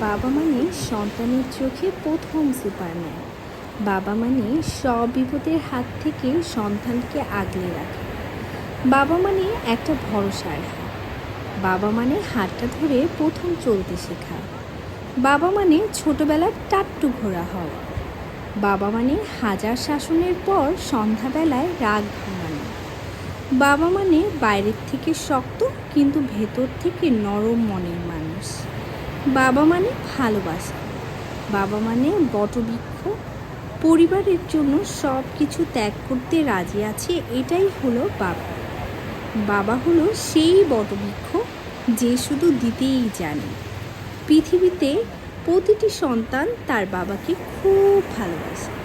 বাবা মানে সন্তানের চোখে প্রথম সুপারম্যান বাবা মানে সব বিপদের হাত থেকে সন্তানকে আগলে রাখে। বাবা মানে একটা ভরসার হাত। বাবা মানে হাতটা ধরে প্রথম চলতে শেখা। বাবা মানে ছোটবেলার টাট্টু ঘোরা হওয়া। বাবা মানে হাজার শাসনের পর সন্ধ্যাবেলায় রাগ ভাঙানো বাবা মানে বাইরের থেকে শক্ত কিন্তু ভেতর থেকে নরম মনের মানুষ। বাবা মানে ভালোবাসা। বাবা মানে বটবৃক্ষ। পরিবারের জন্য সব কিছু ত্যাগ করতে রাজি আছে, এটাই হলো বাবা। বাবা হলো সেই বটবৃক্ষ যে শুধু দিতেই জানে। পৃথিবীতে প্রতিটি সন্তান তার বাবাকে খুব ভালোবাসে।